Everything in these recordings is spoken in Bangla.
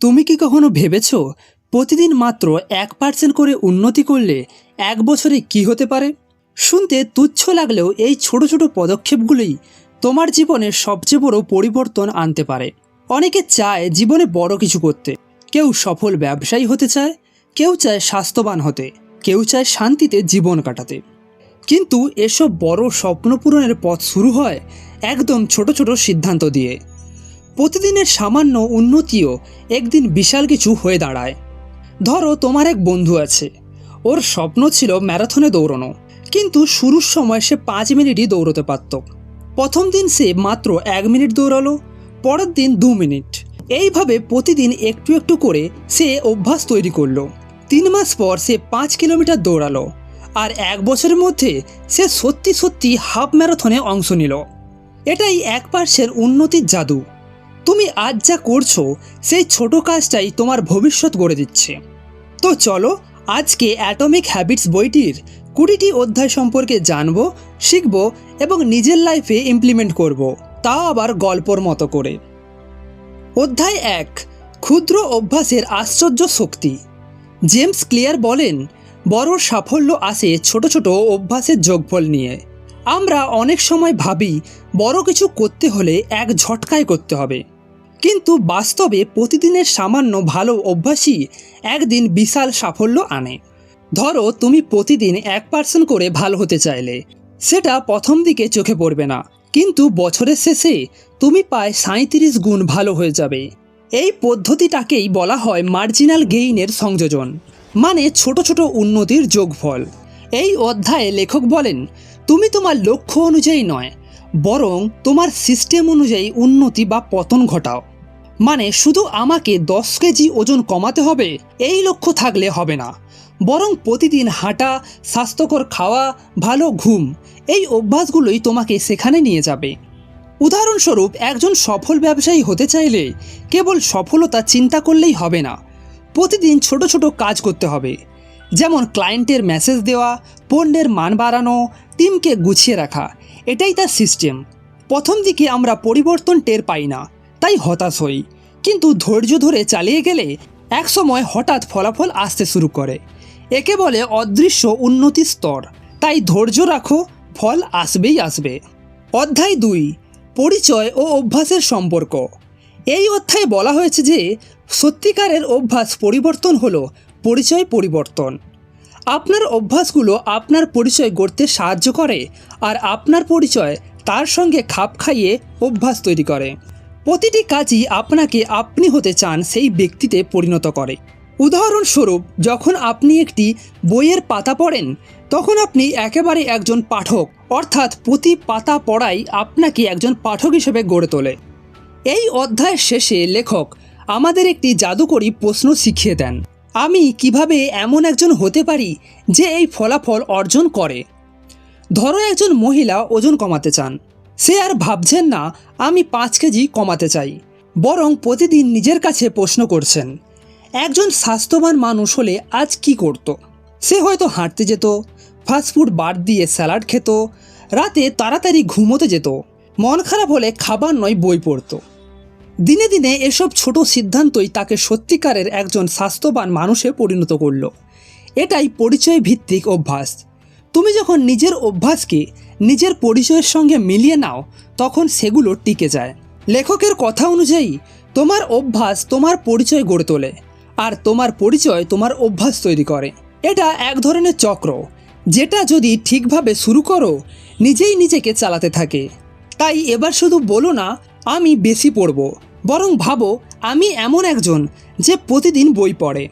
তুমি কি কখনো ভেবেছ প্রতিদিন মাত্র এক পার্সেন্ট করে উন্নতি করলে এক বছরে কি হতে পারে? শুনতে তুচ্ছ লাগলেও এই ছোট ছোট পদক্ষেপগুলোই তোমার জীবনে সবচেয়ে বড় পরিবর্তন আনতে পারে। অনেকে চায় জীবনে বড় কিছু করতে। কেউ সফল ব্যবসায়ী হতে চায়, কেউ চায় স্বাস্থ্যবান হতে, কেউ চায় শান্তিতে জীবন কাটাতে। কিন্তু এসব বড় স্বপ্ন পূরণের পথ শুরু হয় একদম ছোট ছোট সিদ্ধান্ত দিয়ে। প্রতিদিনের সামান্য উন্নতিও একদিন বিশাল কিছু হয়ে দাঁড়ায়। ধরো তোমার এক বন্ধু আছে। ওর স্বপ্ন ছিল ম্যারাথনে দৌড়ানো। কিন্তু শুরুর সময় সে পাঁচ মিনিটই দৌড়তে পারত। প্রথম দিন সে মাত্র এক মিনিট দৌড়ালো, পরের দিন দু মিনিট। এইভাবে প্রতিদিন একটু একটু করে সে অভ্যাস তৈরি করল। তিন মাস পর সে পাঁচ কিলোমিটার দৌড়ালো আর এক বছরের মধ্যে সে সত্যি সত্যি হাফ ম্যারাথনে অংশ নিল। এটাই এক পার্সেন্ট উন্নতির জাদু। তুমি আজ যা করছ, সেই ছোট কাজটাই তোমার ভবিষ্যৎ গড়ে দিচ্ছে। তো চলো, আজকে অ্যাটমিক হ্যাবিটস বইটির কুড়িটি অধ্যায় সম্পর্কে জানব, শিখব এবং নিজের লাইফে ইমপ্লিমেন্ট করব তাও আবার গল্পর মতো করে। অধ্যায় এক, ক্ষুদ্র অভ্যাসের আশ্চর্য শক্তি। জেমস ক্লিয়ার বলেন, বড় সাফল্য আসে ছোট ছোট অভ্যাসের যোগফল নিয়ে। আমরা অনেক সময় ভাবি, বড় কিছু করতে হলে এক ঝটকায় করতে হবে। কিন্তু বাস্তবে প্রতিদিনের সামান্য ভালো অভ্যাসই একদিন বিশাল সাফল্য আনে। ধরো, তুমি প্রতিদিন এক পার্সেন্ট করে ভালো হতে চাইলে। সেটা প্রথম দিকে চোখে পড়বে না। কিন্তু বছরের শেষে তুমি প্রায় সাঁত্রিশ গুণ ভালো হয়ে যাবে। এই পদ্ধতিটাকেই বলা হয় মার্জিনাল গেইনের সংযোজন। মানে ছোট ছোট উন্নতির যোগফল। এই অধ্যায়ে লেখক বলেন তুমি তোমার লক্ষ্য অনুযায়ী নয়, বরং তোমার সিস্টেম অনুযায়ী উন্নতি বা পতন ঘটাও। মানে শুধু আমাকে দশ কেজি ওজন কমাতে হবে, এই লক্ষ্য থাকলে হবে না। বরং প্রতিদিন হাঁটা, স্বাস্থ্যকর খাওয়া, ভালো ঘুম, এই অভ্যাসগুলোই তোমাকে সেখানে নিয়ে যাবে। উদাহরণস্বরূপ, একজন সফল ব্যবসায়ী হতে চাইলে কেবল সফলতা চিন্তা করলেই হবে না। প্রতিদিন ছোট ছোট কাজ করতে হবে, যেমন ক্লায়েন্টের মেসেজ দেওয়া, পণ্যের মান বাড়ানো টিমকে গুছিয়ে রাখা, এটাই তার সিস্টেম। প্রথম দিকে আমরা পরিবর্তন টের পাই না, তাই হতাশ হই। কিন্তু ধৈর্য ধরে চালিয়ে গেলে একসময় হঠাৎ ফলাফল আসতে শুরু করে। একে বলে অদৃশ্য উন্নতি স্তর। তাই ধৈর্য রাখো, ফল আসবেই আসবে। অধ্যায় দুই, পরিচয় ও অভ্যাসের সম্পর্ক। এই অধ্যায়ে বলা হয়েছে যে, সত্যিকারের অভ্যাস পরিবর্তন হলো পরিচয় পরিবর্তন। আপনার অভ্যাসগুলো আপনার পরিচয় গড়তে সাহায্য করে আর আপনার পরিচয় তার সঙ্গে খাপ খাইয়ে অভ্যাস তৈরি করে। প্রতিটি কাজই আপনাকে আপনি হতে চান সেই ব্যক্তিতে পরিণত করে। উদাহরণস্বরূপ, যখন আপনি একটি বইয়ের পাতা পড়েন, তখন আপনি একেবারে একজন পাঠক, অর্থাৎ প্রতি পাতা পড়াই আপনাকে একজন পাঠক হিসেবে গড়ে তোলে। এই অধ্যায়ের শেষে লেখক আমাদের একটি জাদুকরী প্রশ্ন শিখিয়ে দেন। আমি কীভাবে এমন একজন হতে পারি যে এই ফলাফল অর্জন করে? ধরো একজন মহিলা ওজন কমাতে চান। সে আর ভাবছেন না, আমি পাঁচ কেজি কমাতে চাই, বরং প্রতিদিন নিজের কাছে প্রশ্ন করছেন, একজন স্বাস্থ্যবান মানুষ হলে আজ কি করত? সে হয়তো হাঁটতে যেত ফাস্টফুড বাদ দিয়ে স্যালাড খেত, রাতে তাড়াতাড়ি ঘুমোতে যেত, মন খারাপ হলে খাবার নয়, বই পড়তো। দিনে দিনে এসব ছোট সিদ্ধান্তই তাকে সত্যিকারের একজন স্বাস্থ্যবান মানুষে পরিণত করল। এটাই পরিচয় ভিত্তিক অভ্যাস। তুমি যখন নিজের অভ্যাসকে নিজের পরিচয়ের সঙ্গে মিলিয়ে নাও, তখন সেগুলো টিকে যায়। লেখকের কথা অনুযায়ী, তোমার অভ্যাস তোমার পরিচয় গড়ে তোলে, আর তোমার পরিচয় তোমার অভ্যাস তৈরি করে। এটা এক ধরনের চক্র, যেটা যদি ঠিকভাবে শুরু করো, নিজেই নিজেকে চালাতে থাকে। তাই এবার শুধু বলো না, আমি বেশি পড়ব। বরং ভাবো, আমি এমন একজন যে প্রতিদিন বই পড়ে।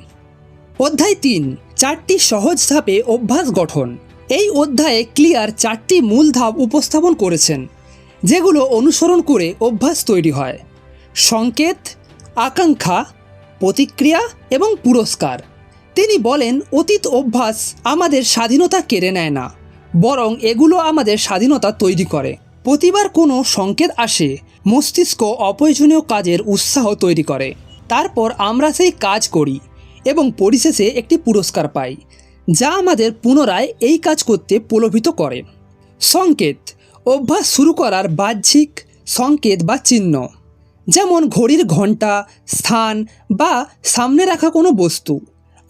অধ্যায় তিন, চারটি সহজ ধাপে অভ্যাস গঠন। এই অধ্যায়ে ক্লিয়ার চারটি মূল ধাপ উপস্থাপন করেছেন, যেগুলো অনুসরণ করে অভ্যাস তৈরি হয়। সংকেত, আকাঙ্ক্ষা, প্রতিক্রিয়া এবং পুরস্কার। তিনি বলেন, অতীত অভ্যাস আমাদের স্বাধীনতা কেড়ে নেয় না, বরং এগুলো আমাদের স্বাধীনতা তৈরি করে। প্রতিবার কোনো সংকেত আসে মস্তিষ্ক অপ্রয়োজনীয় কাজের উৎসাহ তৈরি করে। তারপর আমরা সেই কাজ করি এবং পরিশেষে একটি পুরস্কার পাই, যা আমাদের পুনরায় এই কাজ করতে প্রলোভিত করে। সংকেত, অভ্যাস শুরু করার বাহ্যিক সংকেত বা চিহ্ন, যেমন ঘড়ির ঘণ্টা স্থান বা সামনে রাখা কোনো বস্তু,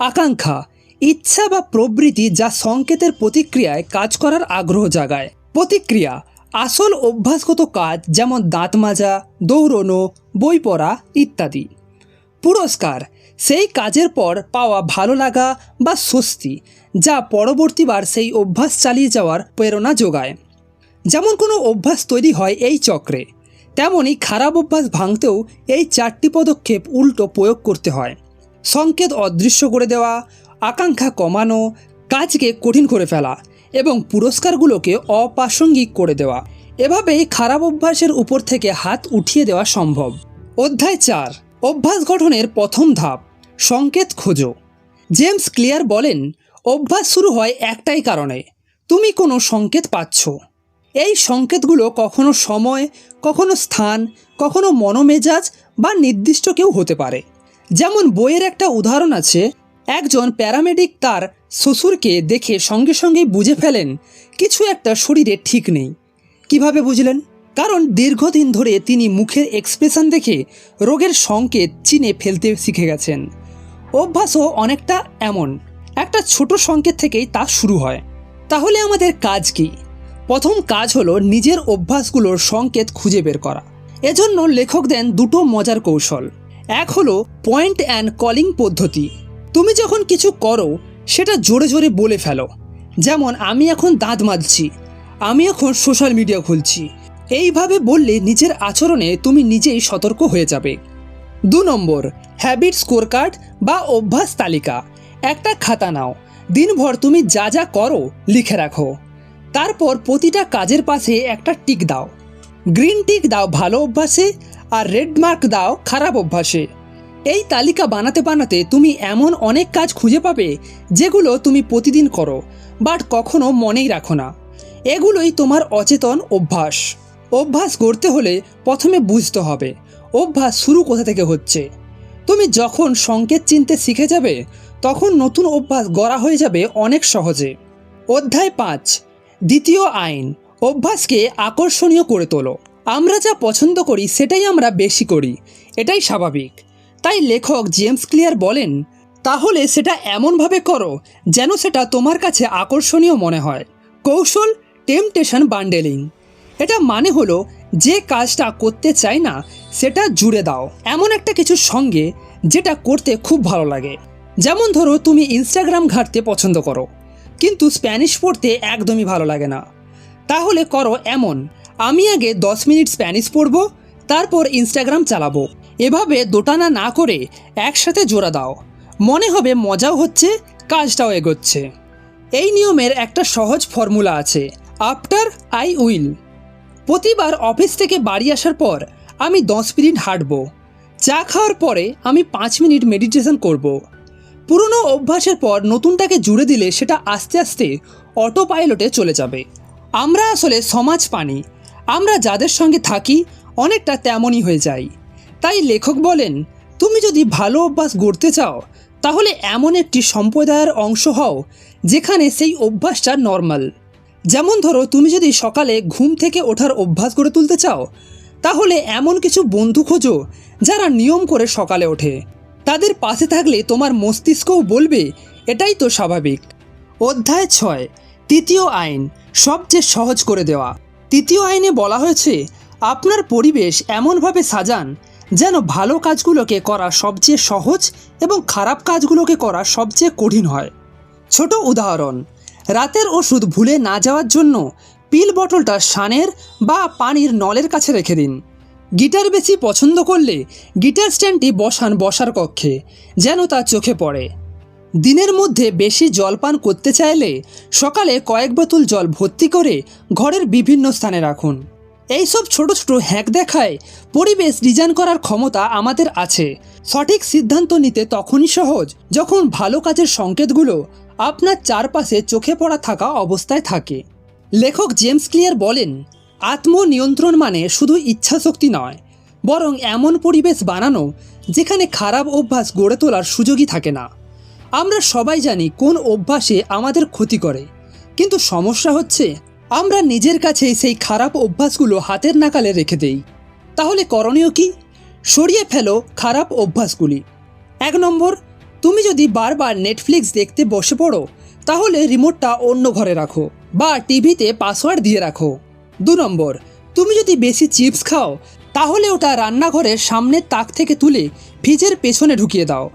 আকাঙ্ক্ষা, ইচ্ছা বা প্রবৃত্তি যা সংকেতের প্রতিক্রিয়ায় কাজ করার আগ্রহ জাগায়। প্রতিক্রিয়া আসল অভ্যাসগত কাজ যেমন দাঁত মাজা, দৌড়নো, বই পড়া ইত্যাদি। পুরস্কার, সেই কাজের পর পাওয়া ভালো লাগা বা স্বস্তি, যা পরবর্তীবার সেই অভ্যাস চালিয়ে যাওয়ার প্রেরণা যোগায়। যেমন কোনো অভ্যাস তৈরি হয় এই চক্রে তেমনই খারাপ অভ্যাস ভাঙতেও এই চারটি পদক্ষেপ উল্টো প্রয়োগ করতে হয়। সংকেত অদৃশ্য করে দেওয়া, আকাঙ্ক্ষা কমানো, কাজকে কঠিন করে ফেলা এবং পুরস্কারগুলোকে অপ্রাসঙ্গিক করে দেওয়া। এভাবেই খারাপ অভ্যাসের উপর থেকে হাত উঠিয়ে দেওয়া সম্ভব। অধ্যায় চার। অভ্যাস গঠনের প্রথম ধাপ। সংকেত খোঁজো। জেমস ক্লিয়ার বলেন, অভ্যাস শুরু হয় একটাই কারণে। তুমি কোনো সংকেত পাচ্ছ। এই সংকেতগুলো কখনো সময়, কখনো স্থান, কখনো মনোমেজাজ বা নির্দিষ্ট কেউ হতে পারে। যেমন বইয়ের একটা উদাহরণ আছে একজন প্যারামেডিক তার শ্বশুরকে দেখে সঙ্গে সঙ্গেই বুঝে ফেলেন, কিছু একটা শরীরে ঠিক নেই। কীভাবে বুঝলেন? কারণ দীর্ঘদিন ধরে তিনি মুখের এক্সপ্রেশন দেখে রোগের সংকেত চিনে ফেলতে শিখে গেছেন। অভ্যাসও অনেকটা এমন, একটা ছোট সংকেত থেকেই তা শুরু হয়। তাহলে আমাদের কাজ কি? প্রথম কাজ হলো নিজের অভ্যাসগুলোর সংকেত খুঁজে বের করা। এজন্য লেখক দেন দুটো মজার কৌশল। এক হলো পয়েন্ট অ্যান্ড কলিং পদ্ধতি। তুমি যখন কিছু করো, সেটা জোরে জোরে বলে ফেলো। যেমন, আমি এখন দাঁত মাজছি, আমি এখন সোশ্যাল মিডিয়া খুলছি। এইভাবে বললে নিজের আচরণে তুমি নিজেই সতর্ক হয়ে যাবে। দু নম্বর হ্যাবিট স্কোর কার্ড বা অভ্যাস তালিকা। একটা খাতা নাও, দিনভর তুমি যা যা করো, লিখে রাখো। তারপর প্রতিটা কাজের পাশে একটা টিক দাও। গ্রিন টিক দাও ভালো অভ্যাসে, আর রেড মার্ক দাও খারাপ অভ্যাসে। এই তালিকা বানাতে বানাতে তুমি এমন অনেক কাজ খুঁজে পাবে যেগুলো তুমি প্রতিদিন করো, বাট কখনো মনেই রাখো না। এগুলোই তোমার অচেতন অভ্যাস। অভ্যাস গড়তে হলে প্রথমে বুঝতে হবে, অভ্যাস শুরু কোথা থেকে হচ্ছে। তুমি যখন সংকেত চিনতে শিখে যাবে, তখন নতুন অভ্যাস গড়া হয়ে যাবে অনেক সহজে। অধ্যায় পাঁচ, দ্বিতীয় আইন, অভ্যাসকে আকর্ষণীয় করে তোলো। আমরা যা পছন্দ করি, সেটাই আমরা বেশি করি। এটাই স্বাভাবিক। তাই লেখক জেমস ক্লিয়ার বলেন, তাহলে সেটা এমনভাবে করো যেন সেটা তোমার কাছে আকর্ষণীয় মনে হয়। কৌশল টেমটেশন বান্ডেলিং এটা মানে হলো যে কাজটা করতে চাই না, সেটা জুড়ে দাও। এমন একটা কিছুর সঙ্গে যেটা করতে খুব ভালো লাগে। যেমন ধরো তুমি ইনস্টাগ্রাম ঘাঁটতে পছন্দ করো, কিন্তু স্প্যানিশ পড়তে একদমই ভালো লাগে না। তাহলে করো এমন, আমি আগে দশ মিনিট স্প্যানিশ পড়ব, তারপর ইনস্টাগ্রাম চালাবো। এভাবে দোটানা না করে একসাথে জোড়া দাও। মনে হবে মজাও হচ্ছে, কাজটাও এগোচ্ছে। এই নিয়মের একটা সহজ ফর্মুলা আছে, আফটার আই উইল। প্রতিবার অফিস থেকে বাড়ি আসার পর আমি দশ মিনিট হাঁটবো। চা খাওয়ার পরে আমি পাঁচ মিনিট মেডিটেশন করব। পুরনো অভ্যাসের পর নতুনটাকে জুড়ে দিলে সেটা আস্তে আস্তে অটো পাইলটে চলে যাবে। আমরা আসলে সমাজ পানি। আমরা যাদের সঙ্গে থাকি, অনেকটা তেমনই হয়ে যাই তাই লেখক বলেন, তুমি যদি ভালো অভ্যাস গড়তে চাও, তাহলে এমন একটি সম্প্রদায়ের অংশ হও যেখানে সেই অভ্যাসটা নর্মাল। যেমন ধরো, তুমি যদি সকালে ঘুম থেকে ওঠার অভ্যাস গড়ে তুলতে চাও, তাহলে এমন কিছু বন্ধু খোঁজো যারা নিয়ম করে সকালে ওঠে। তাদের পাশে থাকলে তোমার মস্তিষ্কও বলবে, এটাই তো স্বাভাবিক। অধ্যায় ছয়, তৃতীয় আইন, সবচেয়ে সহজ করে দেওয়া। তৃতীয় আইনে বলা হয়েছে, আপনার পরিবেশ এমনভাবে সাজান যেন ভালো কাজগুলোকে করা সবচেয়ে সহজ এবং খারাপ কাজগুলোকে করা সবচেয়ে কঠিন হয়। ছোট উদাহরণ, রাতের ওষুধ ভুলে না যাওয়ার জন্য পিল বটলটা সানের বা পানির নলের কাছে রেখে দিন। গিটার বেশি পছন্দ করলে গিটার স্ট্যান্ডটি বসান বসার কক্ষে, যেন তা চোখে পড়ে। দিনের মধ্যে বেশি জল পান করতে চাইলে সকালে কয়েক বোতল জল ভর্তি করে ঘরের বিভিন্ন স্থানে রাখুন। এইসব ছোট ছোট হ্যাক দেখায় পরিবেশ ডিজাইন করার ক্ষমতা আমাদের আছে। সঠিক সিদ্ধান্ত নিতে তখনই সহজ, যখন ভালো কাজের সংকেতগুলো আপনার চারপাশে চোখে পড়া থাকা অবস্থায় থাকে। লেখক জেমস ক্লিয়ার বলেন, আত্মনিয়ন্ত্রণ মানে শুধু ইচ্ছাশক্তি নয়, বরং এমন পরিবেশ বানানো যেখানে খারাপ অভ্যাস গড়ে তোলার সুযোগই থাকে না। আমরা সবাই জানি কোন অভ্যাসে আমাদের ক্ষতি করে, কিন্তু সমস্যা হচ্ছে আমরা নিজের কাছেই সেই খারাপ অভ্যাসগুলো হাতের নাকালে রেখে দেই। তাহলে করণীয় কি? সরিয়ে ফেলো খারাপ অভ্যাসগুলি। এক নম্বর, তুমি যদি বারবার নেটফ্লিক্স দেখতে বসে পড়ো, তাহলে রিমোটটা অন্য ঘরে রাখো বা টিভিতে পাসওয়ার্ড দিয়ে রাখো। দু নম্বর, তুমি যদি বেশি চিপস খাও, তাহলে ওটা রান্নাঘরের সামনের তাক থেকে তুলে ফ্রিজের পেছনে ঢুকিয়ে দাও।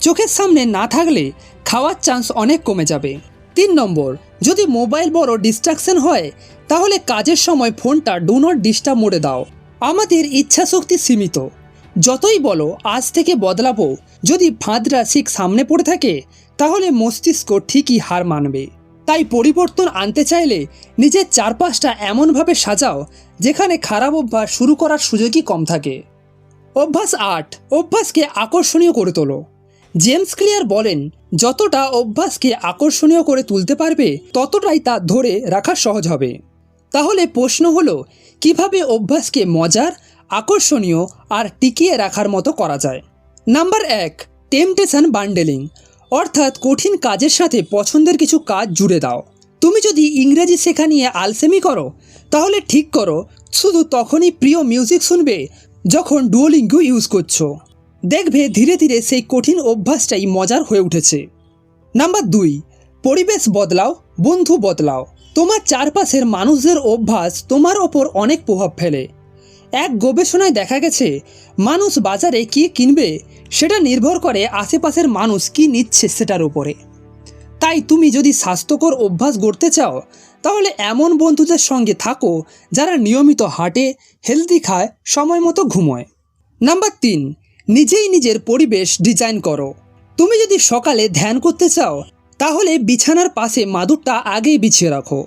চোখের সামনে না থাকলে খাওয়ার চান্স অনেক কমে যাবে। তিন নম্বর যদি মোবাইল বড় ডিস্ট্রাকশন হয়, তাহলে কাজের সময় ফোনটা ডু নট ডিস্টার্ব মোডে দাও। আমাদের ইচ্ছা শক্তি সীমিত। যতই বলো, আজ থেকে বদলাবো। যদি ফাঁদরা ঠিক সামনে পড়ে থাকে, তাহলে মস্তিষ্ক ঠিকই হার মানবে। তাই পরিবর্তন আনতে চাইলে নিজের চারপাশটা এমনভাবে সাজাও, যেখানে খারাপ অভ্যাস শুরু করার সুযোগই কম থাকে। অভ্যাস আট, অভ্যাসকে আকর্ষণীয় করে তোলো। জেমস ক্লিয়ার বলেন, যতটা অভ্যাসকে আকর্ষণীয় করে তুলতে পারবে, ততটাই তা ধরে রাখা সহজ হবে। তাহলে প্রশ্ন হলো, কীভাবে অভ্যাসকে মজার, আকর্ষণীয় আর টিকিয়ে রাখার মতো করা যায়? নাম্বার এক টেমটেশন বান্ডেলিং অর্থাৎ কঠিন কাজের সাথে পছন্দের কিছু কাজ জুড়ে দাও। তুমি যদি ইংরেজি শেখা নিয়ে আলসেমি করো, তাহলে ঠিক করো, শুধু তখনই প্রিয় মিউজিক শুনবে, যখন ডুয়োলিঙ্গু ইউজ করছ। দেখবে ধীরে ধীরে সেই কঠিন অভ্যাসটাই মজার হয়ে উঠেছে। নাম্বার দুই, পরিবেশ বদলাও, বন্ধু বদলাও। তোমার চারপাশের মানুষদের অভ্যাস তোমার ওপর অনেক প্রভাব ফেলে। এক গবেষণায় দেখা গেছে, মানুষ বাজারে কি কিনবে সেটা নির্ভর করে আশেপাশের মানুষ কি নিচ্ছে সেটার উপরে। তাই তুমি যদি স্বাস্থ্যকর অভ্যাস গড়তে চাও, তাহলে এমন বন্ধুদের সঙ্গে থাকো যারা নিয়মিত হাঁটে, হেলদি খায়, সময় মতো ঘুমোয়। নাম্বার তিন নিজেই নিজের পরিবেশ ডিজাইন করো। তুমি যদি সকালে ধ্যান করতে চাও, তাহলে বিছানার পাশে মাদুরটা আগেই বিছিয়ে রাখো।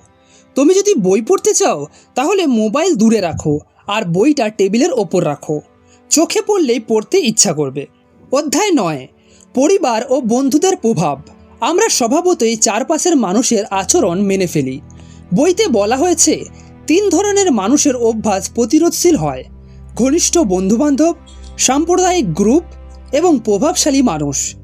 তুমি যদি বই পড়তে চাও, তাহলে মোবাইল দূরে রাখো আর বইটা টেবিলের ওপর রাখো। চোখে পড়লেই পড়তে ইচ্ছা করবে। অধ্যায় নয়, পরিবার ও বন্ধুদের প্রভাব। আমরা স্বভাবতই চারপাশের মানুষের আচরণ মেনে ফেলি। বইতে বলা হয়েছে, তিন ধরনের মানুষের অভ্যাস প্রতিরোধশীল হয়। ঘনিষ্ঠ বন্ধুবান্ধব সাম্প্রদায়িক গ্রুপ এবং প্রভাবশালী মানুষ।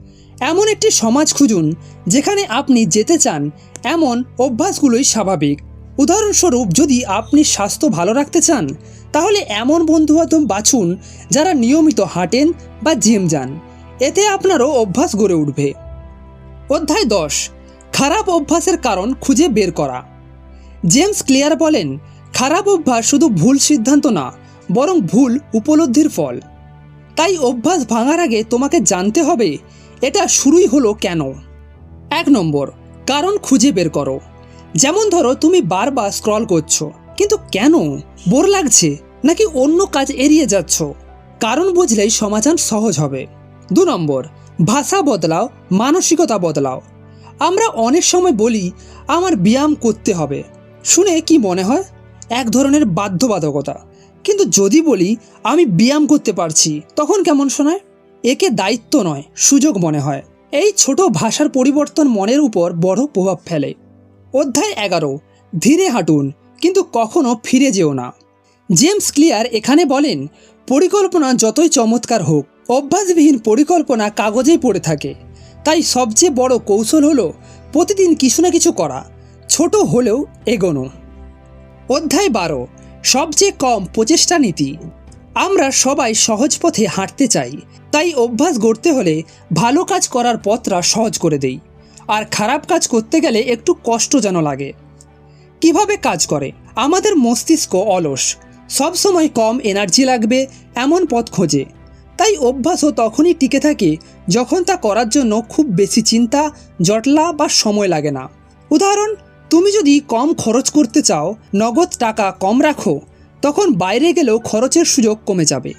এমন একটি সমাজ খুঁজুন যেখানে আপনি যেতে চান এমন অভ্যাসগুলোই স্বাভাবিক। উদাহরণস্বরূপ, যদি আপনি স্বাস্থ্য ভালো রাখতে চান, তাহলে এমন বন্ধুবান্ধব বাছুন যারা নিয়মিত হাঁটেন বা জিম যান। এতে আপনারও অভ্যাস গড়ে উঠবে। অধ্যায় দশ, খারাপ অভ্যাসের কারণ খুঁজে বের করা। জেমস ক্লিয়ার বলেন, খারাপ অভ্যাস শুধু ভুল সিদ্ধান্ত না, বরং ভুল উপলব্ধির ফল। তাই অভ্যাস ভাঙার আগে তোমাকে জানতে হবে, এটা শুরুই হলো কেন। এক নম্বর, কারণ খুঁজে বের করো। যেমন ধরো, তুমি বারবার স্ক্রল করছ, কিন্তু কেন? বোর লাগছে? নাকি অন্য কাজ এড়িয়ে যাচ্ছ? কারণ বুঝলেই সমাধান সহজ হবে। দু নম্বর, ভাষা বদলাও, মানসিকতা বদলাও। আমরা অনেক সময় বলি, আমার ব্যায়াম করতে হবে। শুনে কি মনে হয়? এক ধরনের বাধ্যবাধকতা। কিন্তু যদি বলি, আমি ব্যায়াম করতে পারছি, তখন কেমন শোনায়? একে দায়িত্ব নয়, সুযোগ মনে হয়। এই ছোট ভাষার পরিবর্তন মনের উপর বড় প্রভাব ফেলে। অধ্যায় এগারো, ধীরে হাঁটুন, কিন্তু কখনো ফিরে যেও না। জেমস ক্লিয়ার এখানে বলেন, পরিকল্পনা যতই চমৎকার হোক, অভ্যাসবিহীন পরিকল্পনা কাগজেই পড়ে থাকে। তাই সবচেয়ে বড় কৌশল হলো, প্রতিদিন কিছু না কিছু করা। ছোট হলেও এগোনো। অধ্যায় বারো সবচেয়ে কম প্রচেষ্টা নীতি। আমরা সবাই সহজ পথে হাঁটতে চাই, তাই অভ্যাস গড়তে হলে ভালো কাজ করার পথটা সহজ করে দেই। আর খারাপ কাজ করতে গেলে একটু কষ্ট যেন লাগে। কীভাবে কাজ করে? আমাদের মস্তিষ্ক অলস, সবসময় কম এনার্জি লাগবে, এমন পথ খোঁজে। তাই অভ্যাসও তখনই টিকে থাকে যখন তা করার জন্য খুব বেশি চিন্তা, জটলা বা সময় লাগে না। উদাহরণ তুমি যদি কম খরচ করতে চাও, নগদ টাকা কম রাখো, তখন বাইরে গেলেও খরচের সুযোগ কমে যাবে।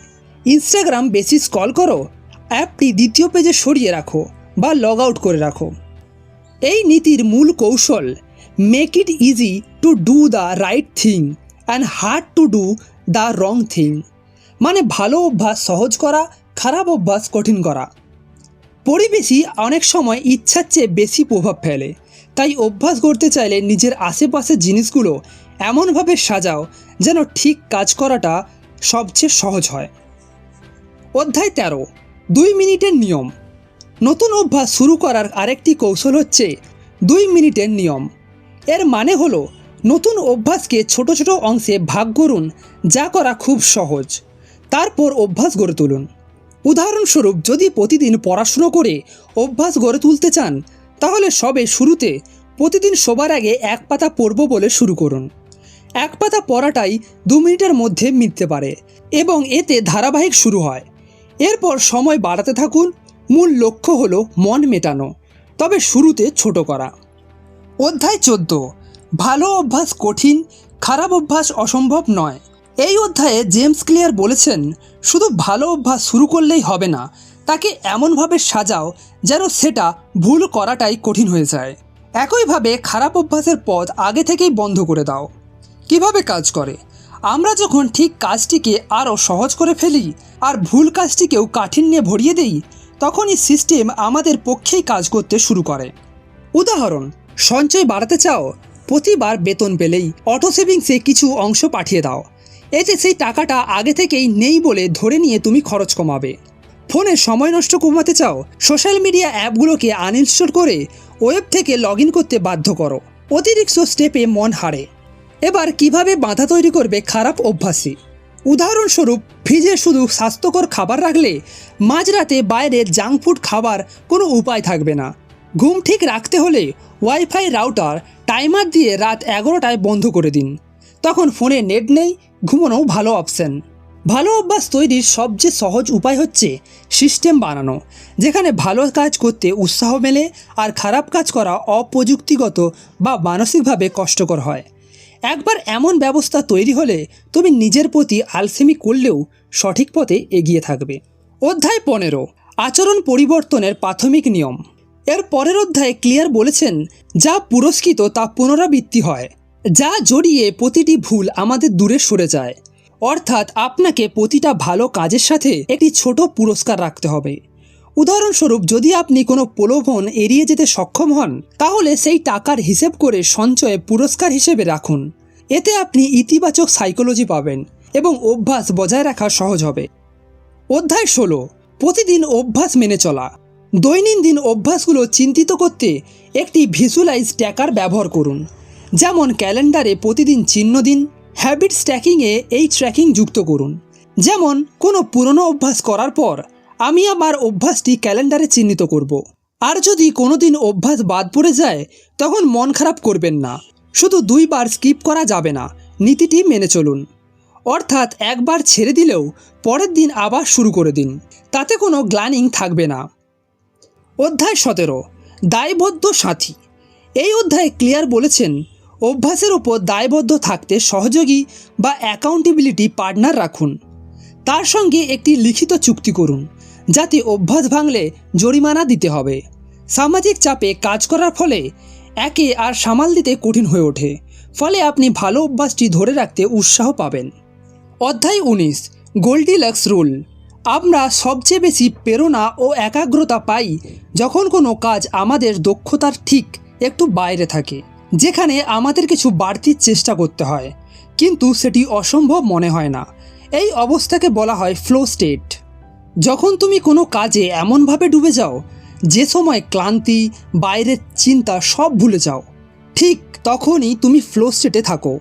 ইনস্টাগ্রাম বেশি স্কল করো, অ্যাপটি দ্বিতীয় পেজে সরিয়ে রাখো বা লগ আউট করে রাখো। এই নীতির মূল কৌশল make it easy to do the right thing and hard to do the wrong thing মানে ভালো অভ্যাস সহজ করা, খারাপ অভ্যাস কঠিন করা। পরিবেশই অনেক সময় ইচ্ছার চেয়ে বেশি প্রভাব ফেলে। তাই অভ্যাস করতে চাইলে নিজের আশেপাশের জিনিসগুলো এমনভাবে সাজাও যেন ঠিক কাজ করাটা সবচেয়ে সহজ হয়। অধ্যায় তেরো, দুই মিনিটের নিয়ম। নতুন অভ্যাস শুরু করার আরেকটি কৌশল হচ্ছে দুই মিনিটের নিয়ম। এর মানে হলো নতুন অভ্যাসকে ছোট ছোট অংশে ভাগ করুন, যা করা খুব সহজ। তারপর অভ্যাস গড়ে তুলুন। উদাহরণস্বরূপ, যদি প্রতিদিন পড়াশুনো করে অভ্যাস গড়ে তুলতে চান তাহলে সবে শুরুতে প্রতিদিন শোবার আগে এক পাতা পড়ব বলে শুরু করুন। এক পাতা পড়াটাই দু মিনিটের মধ্যে মিটতে পারে এবং এতে ধারাবাহিক শুরু হয়। এরপর সময় বাড়াতে থাকুন, মূল লক্ষ্য হলো মন মেটানো, তবে শুরুতে ছোট করা। অধ্যায় চোদ্দ, ভালো অভ্যাস কঠিন, খারাপ অভ্যাস অসম্ভব নয়। এই অধ্যায়ে জেমস ক্লিয়ার বলেছেন, শুধু ভালো অভ্যাস শুরু করলেই হবে না, তাকে এমনভাবে সাজাও যেন সেটা ভুল করাটাই কঠিন হয়ে যায়। একইভাবে খারাপ অভ্যাসের পথ আগে থেকেই বন্ধ করে দাও। কীভাবে কাজ করে? আমরা যখন ঠিক কাজটিকে আরও সহজ করে ফেলি আর ভুল কাজটিকেও কাঠিন্যে ভরিয়ে দেই, তখনই সিস্টেম আমাদের পক্ষেই কাজ করতে শুরু করে। উদাহরণ, সঞ্চয় বাড়াতে চাও, প্রতিবার বেতন পেলেই অটো সেভিংসে কিছু অংশ পাঠিয়ে দাও। এতে সেই টাকাটা আগে থেকেই নেই বলে ধরে নিয়ে তুমি খরচ কমাবে। ফোনে সময় নষ্ট কমাতে চাও, সোশ্যাল মিডিয়া অ্যাপগুলোকে আনইনস্টল করে ওয়েব থেকে লগ করতে বাধ্য করো। অতিরিক্ত স্টেপে মন হারে। এবার কীভাবে বাধা তৈরি করবে খারাপ অভ্যাসী? উদাহরণস্বরূপ, ফ্রিজে শুধু স্বাস্থ্যকর খাবার রাখলে মাঝরাতে বাইরে জাঙ্ক ফুড খাবার কোনো উপায় থাকবে না। ঘুম ঠিক রাখতে হলে ওয়াইফাই রাউটার টাইমার দিয়ে রাত এগারোটায় বন্ধ করে দিন। তখন ফোনে নেট নেই ঘুমানোও ভালো অপশন ভালো অভ্যাস তৈরির সবচেয়ে সহজ উপায় হচ্ছে সিস্টেম বানানো, যেখানে ভালো কাজ করতে উৎসাহ মেলে আর খারাপ কাজ করা অপ্রযুক্তিগত বা মানসিকভাবে কষ্টকর হয়। একবার এমন ব্যবস্থা তৈরি হলে তুমি নিজের প্রতি আলসেমি করলেও সঠিক পথে এগিয়ে থাকবে। অধ্যায় পনেরো, আচরণ পরিবর্তনের প্রাথমিক নিয়ম। এর পরের অধ্যায়ে ক্লিয়ার বলেছেন, যা পুরস্কৃত তা পুনরাবৃত্তি হয়। যা জড়িয়ে প্রতিটি ভুল আমাদের দূরে সরে যায়। অর্থাৎ আপনাকে প্রতিটা ভালো কাজের সাথে একটি ছোট পুরস্কার রাখতে হবে। উদাহরণস্বরূপ, যদি আপনি কোনো প্রলোভন এড়িয়ে যেতে সক্ষম হন, তাহলে সেই টাকার হিসেব করে সঞ্চয়ে পুরস্কার হিসেবে রাখুন। এতে আপনি ইতিবাচক সাইকোলজি পাবেন এবং অভ্যাস বজায় রাখা সহজ হবে। অধ্যায় ষোলো, প্রতিদিন অভ্যাস মেনে চলা। দৈনন্দিন অভ্যাসগুলো চিন্তিত করতে একটি ভিজুয়ালাইজ ট্যাকার ব্যবহার করুন। যেমন ক্যালেন্ডারে প্রতিদিন চিহ্ন দিন হ্যাবিট স্ট্র্যাকিংয়ে এই ট্র্যাকিং যুক্ত করুন। যেমন, কোনো পুরনো অভ্যাস করার পর আমি আমার অভ্যাসটি ক্যালেন্ডারে চিহ্নিত করব। আর যদি কোনো দিন অভ্যাস বাদ পড়ে যায়, তখন মন খারাপ করবেন না। শুধু দুইবার স্কিপ করা যাবে না, নীতিটি মেনে চলুন। অর্থাৎ একবার ছেড়ে দিলেও পরের দিন আবার শুরু করে দিন, তাতে কোনো গ্লানিং থাকবে না। অধ্যায় সতেরো, দায়বদ্ধ সাথী। এই অধ্যায়ে ক্লিয়ার বলেছেন অভ্যাসের ওপর দায়বদ্ধ থাকতে সহযোগী বা অ্যাকাউন্টেবিলিটি পার্টনার রাখুন। তার সঙ্গে একটি লিখিত চুক্তি করুন, যাতে অভ্যাস ভাঙলে জরিমানা দিতে হবে। সামাজিক চাপে কাজ করার ফলে একে আর সামাল দিতে কঠিন হয়ে ওঠে, ফলে আপনি ভালো অভ্যাসটি ধরে রাখতে উৎসাহ পাবেন। অধ্যায় উনিশ, গোল্ডিলাক্স রুল। আমরা সবচেয়ে বেশি প্রেরণা ও একাগ্রতা পাই যখন কোনো কাজ আমাদের দক্ষতার ঠিক একটু বাইরে থাকে। যেখানে আমাদের কিছু বাড়তির চেষ্টা করতে হয়, কিন্তু সেটি অসম্ভব মনে হয় না। এই অবস্থাকে বলা হয় ফ্লো স্টেট যখন তুমি কোনো কাজে এমনভাবে ডুবে যাও, যে সময় ক্লান্তি, বাইরের চিন্তা সব ভুলে যাও, ঠিক তখনই তুমি ফ্লো স্টেটে থাকো।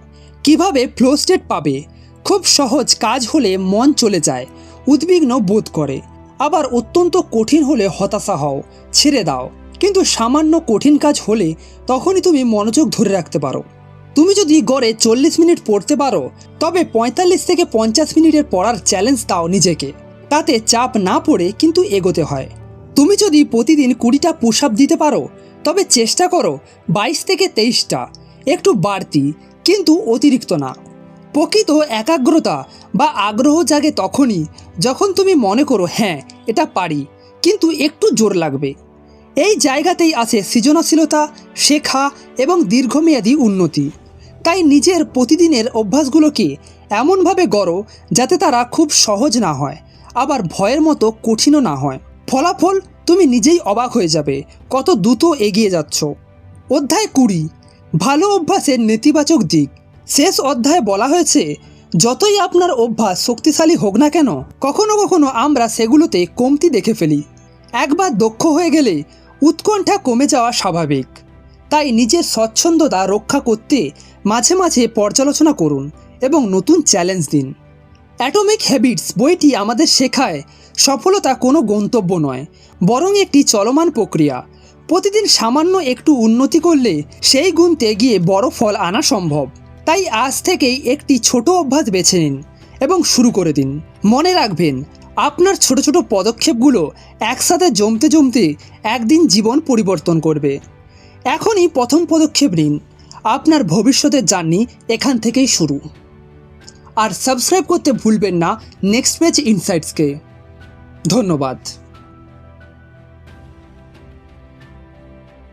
কীভাবে ফ্লো স্টেট পাবে? খুব সহজ কাজ হলে মন চলে যায়, উদ্বিগ্ন বোধ করে। আবার অত্যন্ত কঠিন হলে হতাশা হও, ছেড়ে দাও। কিন্তু সামান্য কঠিন কাজ হলে তখনই তুমি মনোযোগ ধরে রাখতে পারো। তুমি যদি গড়ে চল্লিশ মিনিট পড়তে পারো, তবে পঁয়তাল্লিশ থেকে পঞ্চাশ মিনিটের পড়ার চ্যালেঞ্জ দাও নিজেকে। তাতে চাপ না পড়ে কিন্তু এগোতে হয়। তুমি যদি প্রতিদিন কুড়িটা পুশ আপ দিতে পারো, তবে চেষ্টা করো বাইশ থেকে তেইশটা। একটু বাড়তি, কিন্তু অতিরিক্ত না। প্রকৃত একাগ্রতা বা আগ্রহ জাগে তখনই যখন তুমি মনে করো হ্যাঁ এটা পারি। কিন্তু একটু জোর লাগবে। এই জায়গাতেই আছে সৃজনশীলতা, শেখা এবং দীর্ঘমেয়াদী উন্নতি। তাই নিজের প্রতিদিনের অভ্যাসগুলোকে এমনভাবে গড়ো যাতে তারা খুব সহজ না হয়, আবার ভয়ের মতো কঠিনও না হয়। ফলাফল তুমি নিজেই অবাক হয়ে যাবে কত দ্রুত এগিয়ে যাচ্ছ। অধ্যায় কুড়ি, ভালো অভ্যাসের নেতিবাচক দিক। শেষ অধ্যায়ে বলা হয়েছে, যতই আপনার অভ্যাস শক্তিশালী হোক না কেন, কখনো কখনো আমরা সেগুলোতে কমতি দেখে ফেলি। একবার দক্ষ হয়ে গেলে উৎকণ্ঠা কমে যাওয়া স্বাভাবিক। তাই নিজের স্বচ্ছন্দতা রক্ষা করতে মাঝে মাঝে পর্যালোচনা করুন এবং নতুন চ্যালেঞ্জ দিন। অ্যাটমিক হ্যাবিটস বইটি আমাদের শেখায় সফলতা কোনো গন্তব্য নয়, বরং একটি চলমান প্রক্রিয়া। প্রতিদিন সামান্য একটু উন্নতি করলে সেই গুণতে গিয়ে বড় ফল আনা সম্ভব। তাই আজ থেকেই একটি ছোট অভ্যাস বেছে নিন এবং শুরু করে দিন। মনে রাখবেন আপনার ছোট ছোট পদক্ষেপগুলো একসাথে জমতে জমতে একদিন জীবন পরিবর্তন করবে। এখনই প্রথম পদক্ষেপ নিন। আপনার ভবিষ্যতের জার্নি এখান থেকেই শুরু। আর সাবস্ক্রাইব করতে ভুলবেন না। নেক্সট পেজ ইনসাইটসকে ধন্যবাদ।